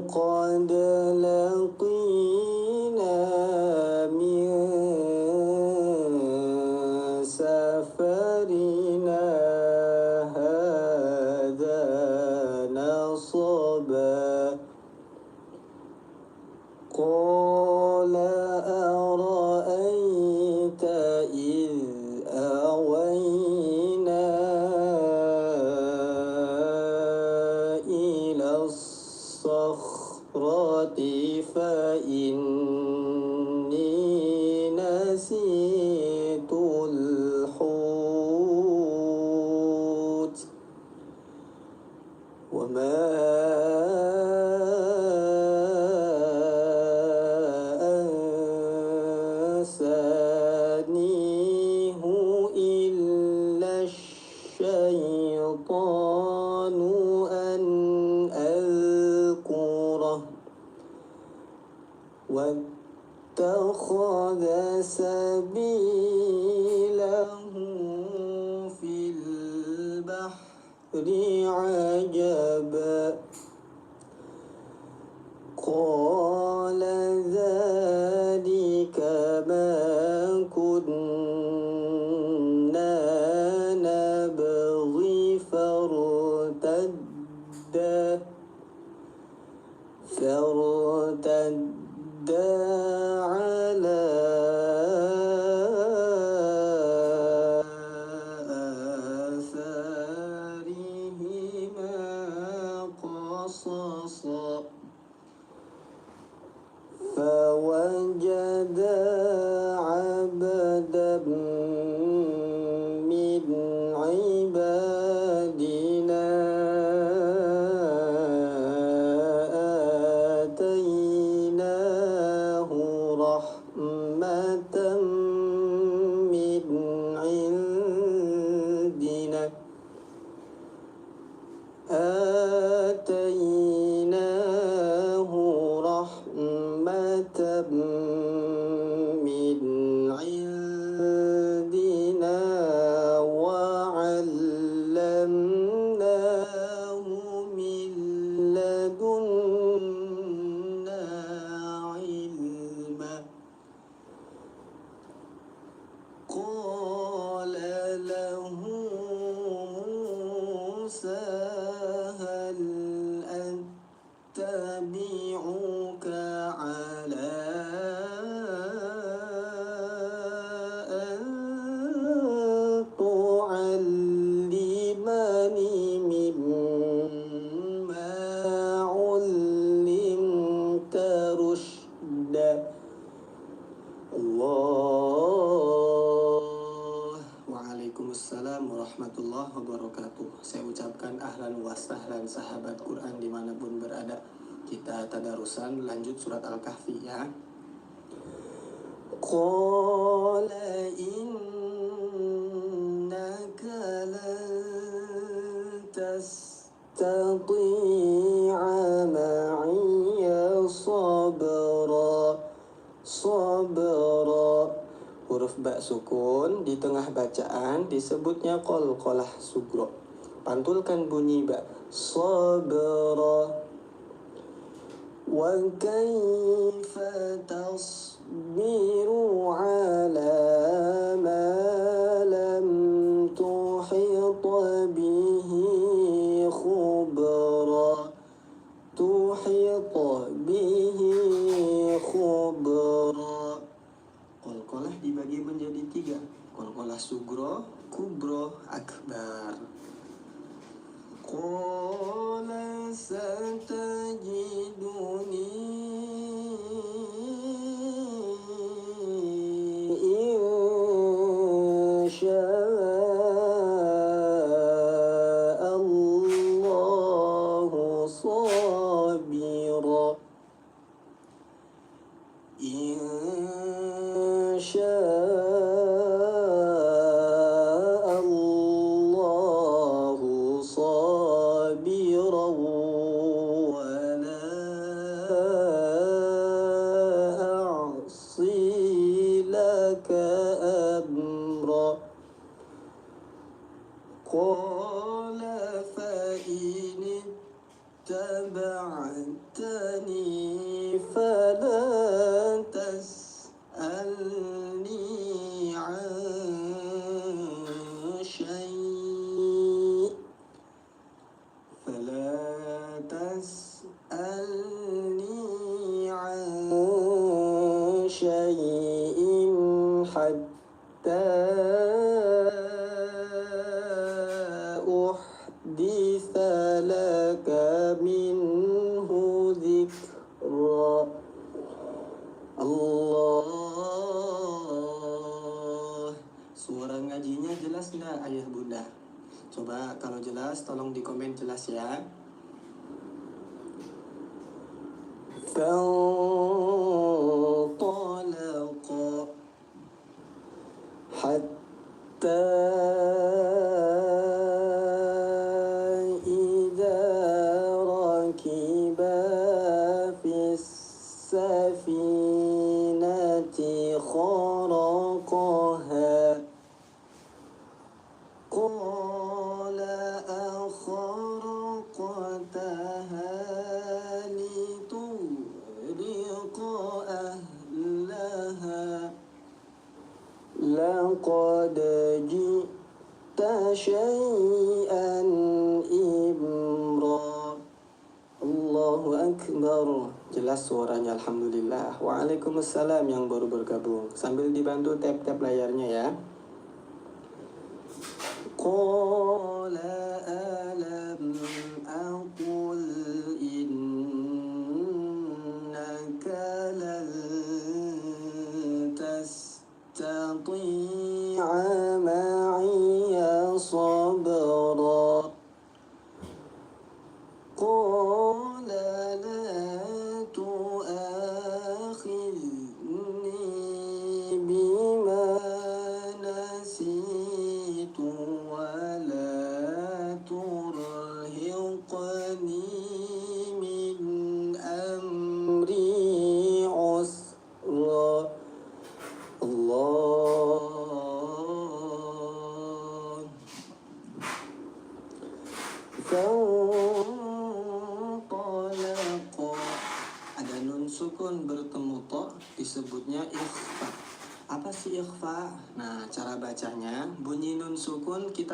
قد Oh. huruf ba sukun di tengah bacaan disebutnya kol kolah sugro. Pantulkan bunyi ba. Sabra kaifa tasbiru ala ما Wasugro Kubro Akbar. قال ستجدني إن شيء حتى أحدث لك منه ذكرا Allah Suara ngajinya jelas nggak ayah bunda? Coba kalau jelas tolong di komen jelas ya فانطلقا Waalaikumsalam yang baru bergabung. Sambil dibantu tap-tap layarnya ya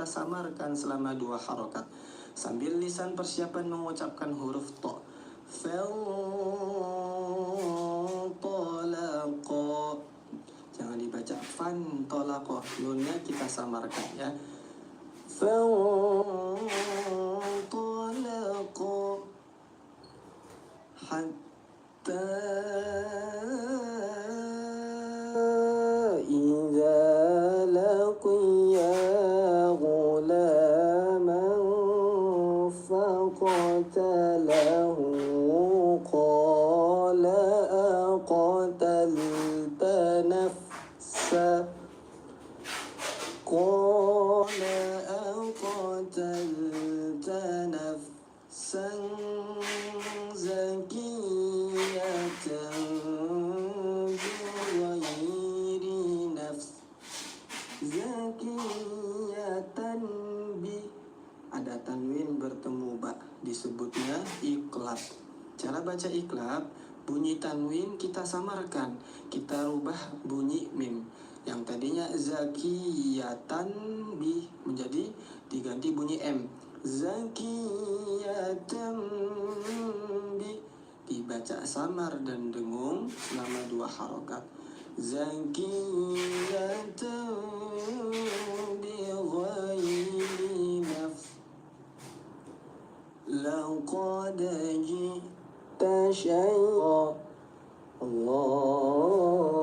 kita samarkan selama dua harokat. Sambil lisan persiapan mengucapkan huruf to. Fantolako jangan dibaca. Fantolako nunnya kita samarkan ya. Fantolako zikiyatan bi menjadi diganti bunyi m. Zakiyatan bi. Dibaca samar dan dengung nama dua harokat. Zakiyatan bi ghairi nafs. Laqad jita Allah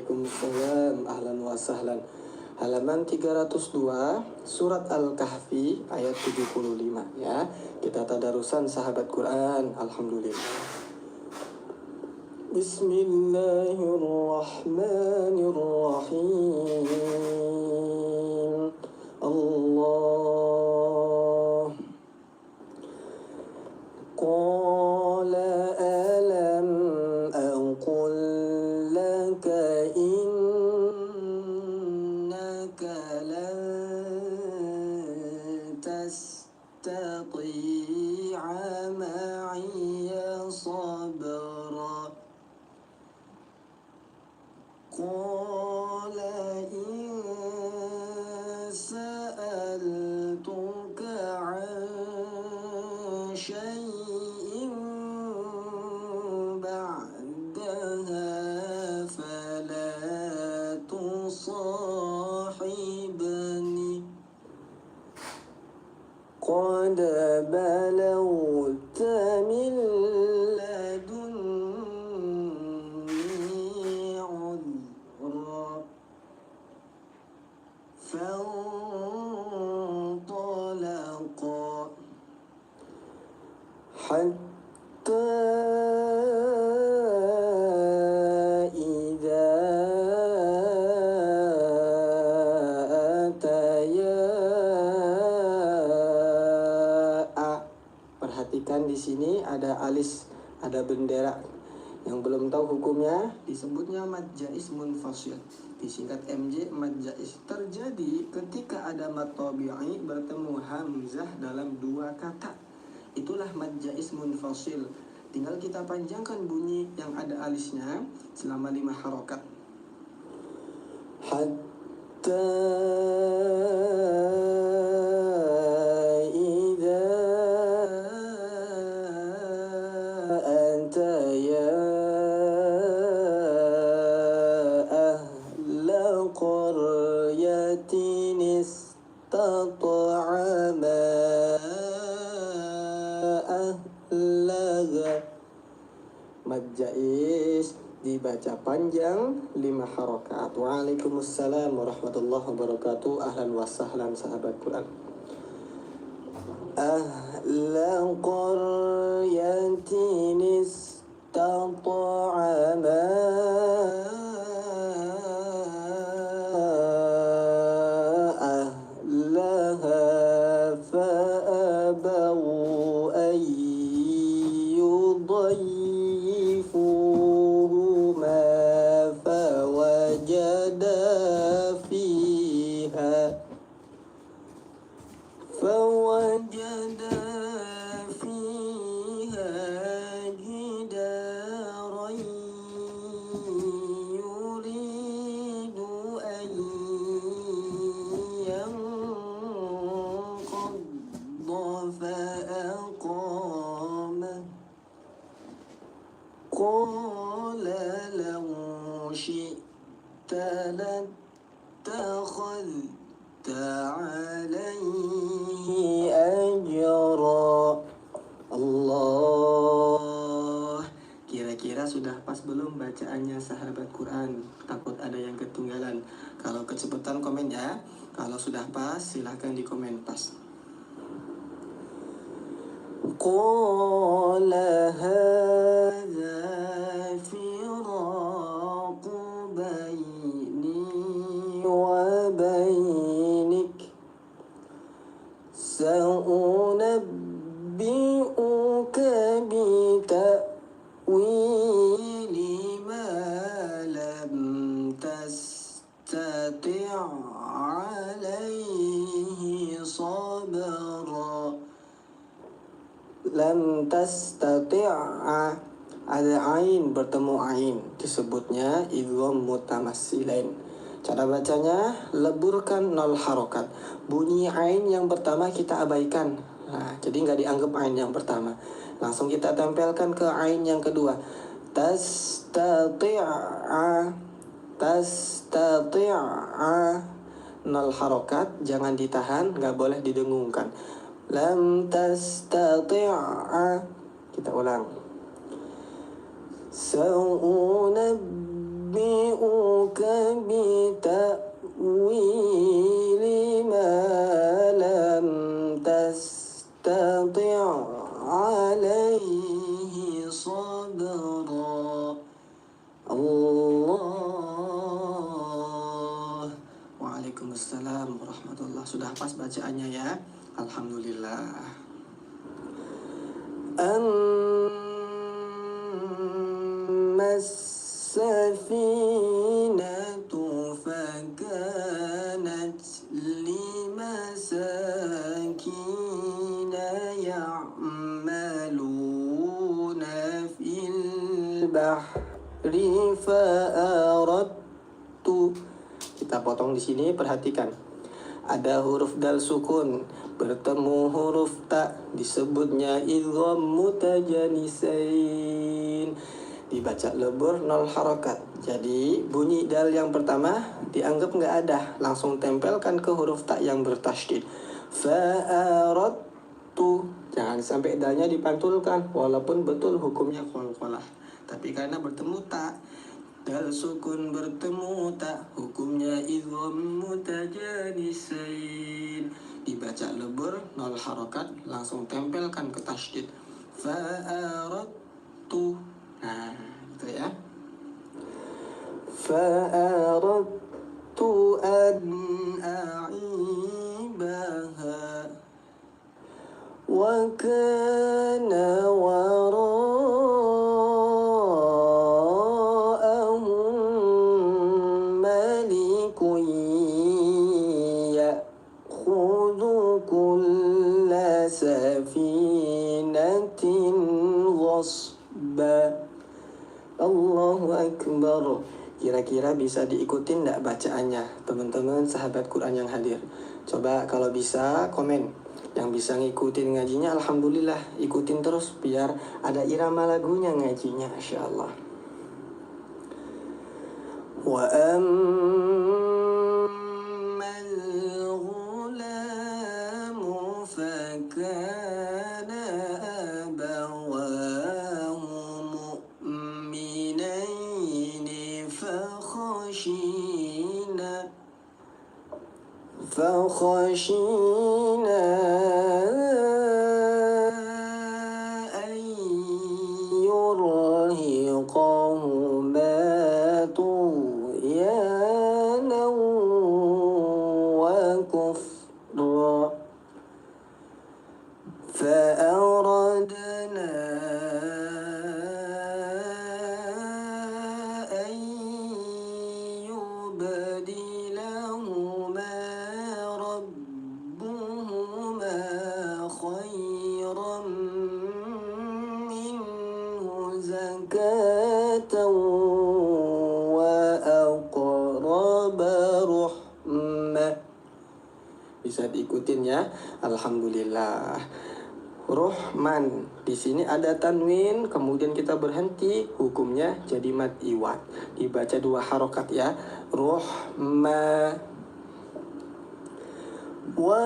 Waalaikumsalam. Ahlan wa sahlan. Halaman 302 Surat Al-Kahfi ayat 75 ya. Kita tadarusan sahabat Quran. Alhamdulillah. Bismillahirrahmanirrahim. Allah. Qul حتى إذا أتيا A. Perhatikan di sini ada alis, ada bendera. Yang belum tahu hukumnya disebutnya mad jais munfasil. Disingkat MJ mad jais terjadi ketika ada mad tabi'i bertemu hamzah dalam dua kata. Itulah mad jais munfasil. Tinggal kita panjangkan bunyi yang ada alisnya selama lima harokat. Lima harokat. Waalaikumsalam warahmatullahi wabarakatuh. Ahlan wa sahlan sahabat Quran. Cara bacanya leburkan nol harokat. Bunyi ain yang pertama kita abaikan. Nah jadi nggak dianggap ain yang pertama. Langsung kita tempelkan ke ain yang kedua. Tastati'a tastati'a nol harokat. Jangan ditahan nggak boleh didengungkan. Lam tastati'a. Kita ulang Allah Waalaikumsalam warahmatullah Sudah pas bacaannya ya Alhamdulillah fa'aradtu. Kita potong di sini perhatikan. Ada huruf dal sukun. Bertemu huruf ta disebutnya idgham mutajanisain dibaca lebur nol harokat. Jadi bunyi dal yang pertama dianggap nggak ada. Langsung tempelkan ke huruf tak yang bertasydid. Tu jangan sampai dalnya dipantulkan walaupun betul hukumnya kol tapi karena bertemu tak dal sukun bertemu tak hukumnya idgham mutajanisain. Dibaca lebur nol harokat langsung tempelkan ke tasydid. Fa'aradtu nah itu ya. Fa'aradtu an a'ibaha. Wa kana wara'ahum Kira-kira bisa diikutin nggak bacaannya Teman-teman sahabat Quran yang hadir? Coba kalau bisa komen. Yang bisa ngikutin ngajinya Alhamdulillah Ikutin terus biar ada irama lagunya ngajinya Insya Allah ya. Alhamdulillah. Rohman. Di sini ada tanwin, kemudian kita berhenti, hukumnya jadi mad iwat. Dibaca dua harokat ya. Rohma. Wa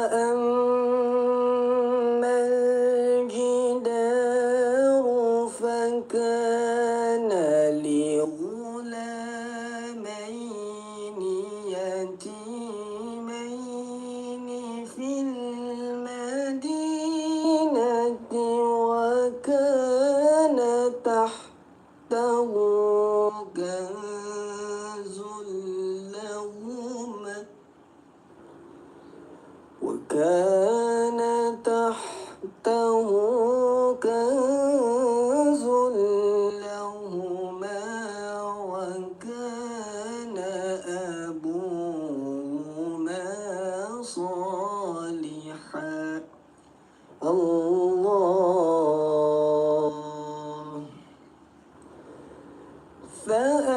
分。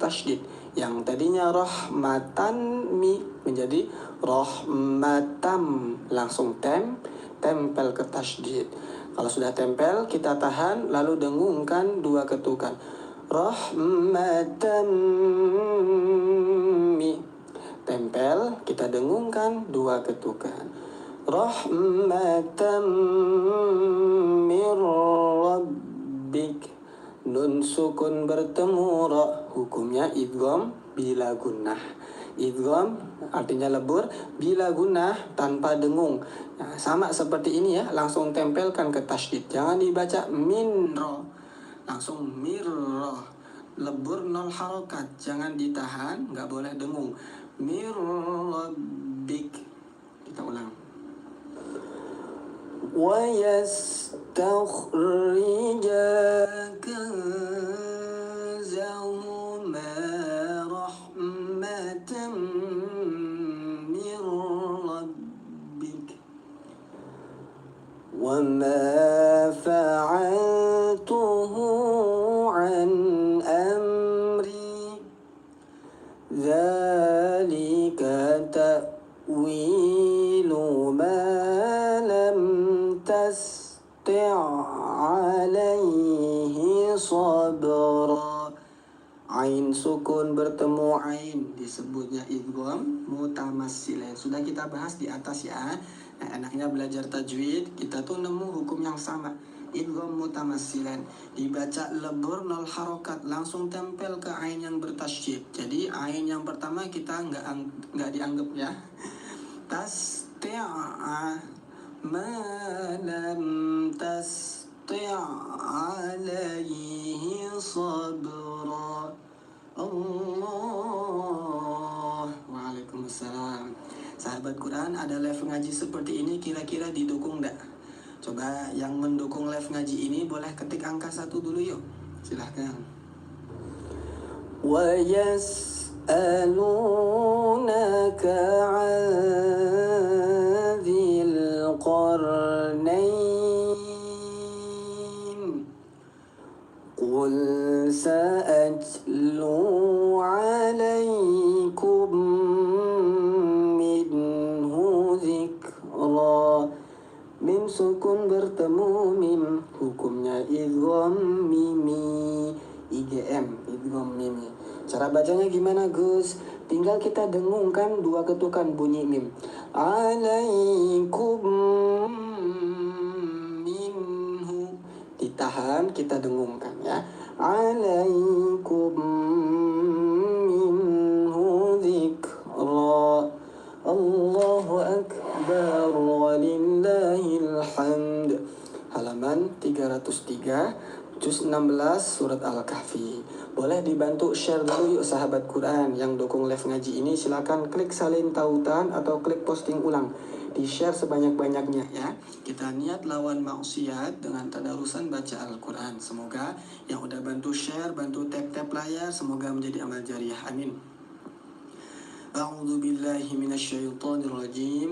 Bertasydid yang tadinya rahmatan mi menjadi rahmatam. Langsung tem tempel ke tasydid. Kalau sudah tempel kita tahan lalu dengungkan dua ketukan. Rahmatan mi. Tempel kita dengungkan dua ketukan. Rahmatan mir rabbik nun sukun bertemu ra hukumnya idgham bila gunnah. Idgham artinya lebur bila gunnah tanpa dengung. Nah, sama seperti ini ya langsung tempelkan ke tasydid. Jangan dibaca min ra langsung mirroh lebur nol harokat. Jangan ditahan nggak boleh dengung. Mirrobik kita ulang ويستخرج كنزهما رحمة من ربك. وما Sukun bertemu ain disebutnya idgham mutamassilan. Sudah kita bahas di atas ya. Nah, enaknya belajar tajwid, kita tuh nemu hukum yang sama. Idgham mutamassilan dibaca lebur nol harokat langsung tempel ke ain yang bertasydid. Jadi ain yang pertama kita nggak nggak dianggap ya. Tasti'a ma lam tasti' alaihi sabra. Allah Waalaikumsalam Sahabat Quran ada live ngaji seperti ini kira-kira didukung enggak? Coba yang mendukung live ngaji ini boleh ketik angka satu dulu yuk Silahkan ويسألونك عن ذي القرنين قل سأتلو sukun bertemu mim. Hukumnya idgham mimi. IGM idgham mimi. Cara bacanya gimana Gus? Tinggal kita dengungkan dua ketukan bunyi mim. Alaikum minhu. Ditahan kita dengungkan ya. Alaikum hamd Halaman 303 Juz 16 Surat Al-Kahfi Boleh dibantu share dulu yuk sahabat Quran Yang dukung live ngaji ini silakan klik salin tautan atau klik posting ulang di share sebanyak-banyaknya ya kita niat lawan maksiat dengan tadarusan baca Al-Quran semoga yang udah bantu share bantu tap-tap layar semoga menjadi amal jariah amin أعوذ بالله من الشيطان الرجيم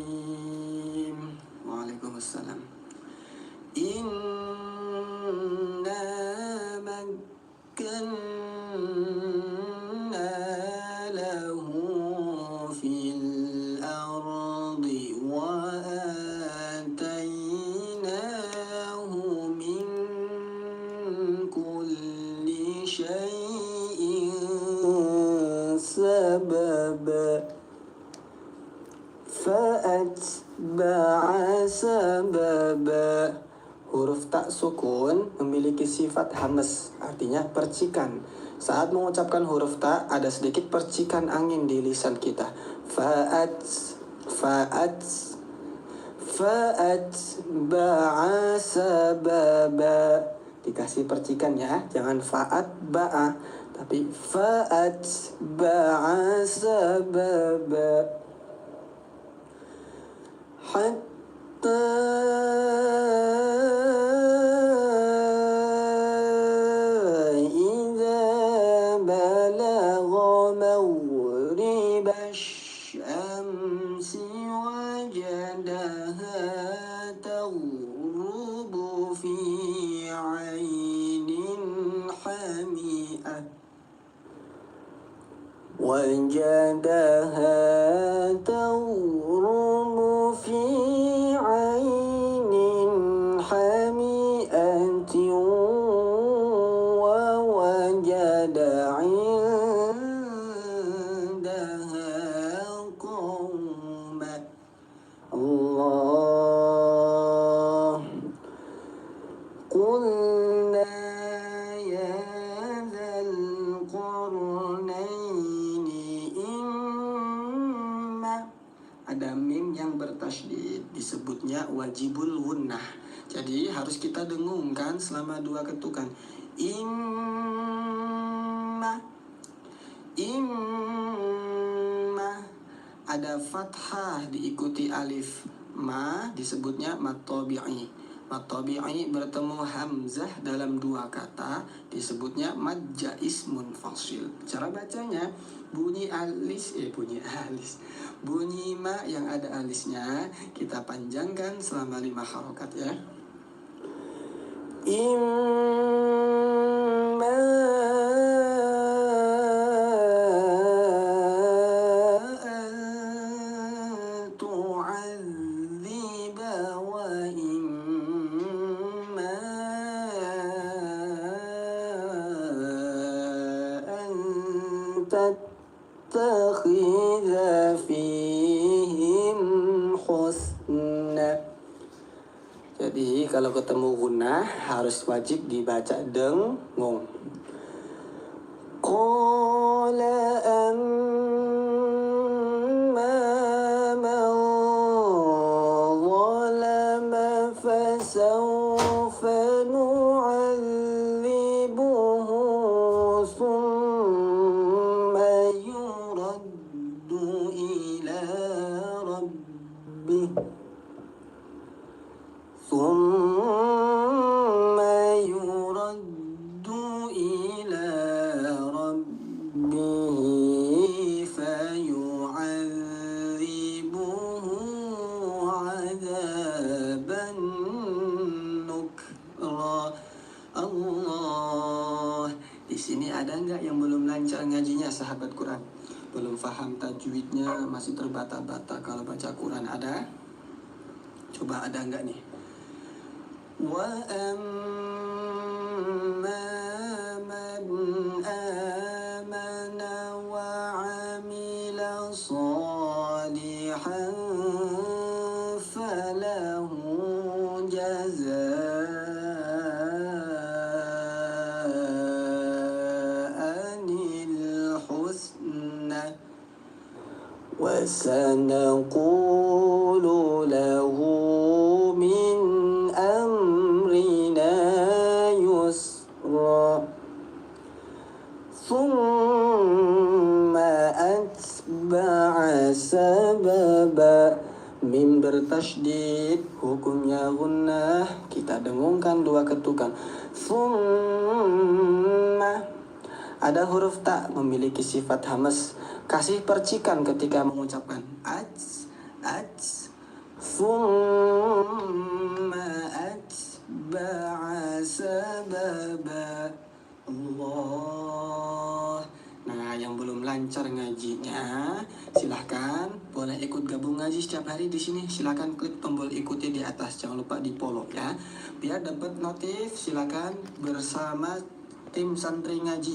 Sukun memiliki sifat hamas, artinya percikan. Saat mengucapkan huruf tak, ada sedikit percikan angin di lisan kita. Fa'at, fa'at, fa'at, ba'a sababa. Dikasih percikan ya, jangan fa'at ba'a, tapi fa'at ba'a sababa. Hatta وجدها تغرب في عين حمئة ووجد عندها قوما الله. قلنا wajibul gunnah jadi harus kita dengungkan selama dua ketukan. Imma imma. Ada fathah diikuti alif ma disebutnya mat tabi'i. Mat tabi'i bertemu hamzah dalam dua kata disebutnya mad jais munfasil. Cara bacanya bunyi alis eh bunyi alis. Bunyi ma yang ada alisnya kita panjangkan selama lima harokat ya. Imma harus wajib dibaca dengung. tajwidnya masih terbata-bata kalau baca Quran. Ada? Coba ada enggak nih? Wa Bertasydid Hukumnya gunnah. Kita dengungkan dua ketukan. Summa. Ada huruf tak memiliki sifat hamas. Kasih percikan ketika mengucapkan Aj Aj Summa hari di sini Silahkan klik tombol ikuti di atas. Jangan lupa di follow ya. Biar dapat notif silahkan bersama tim santri ngaji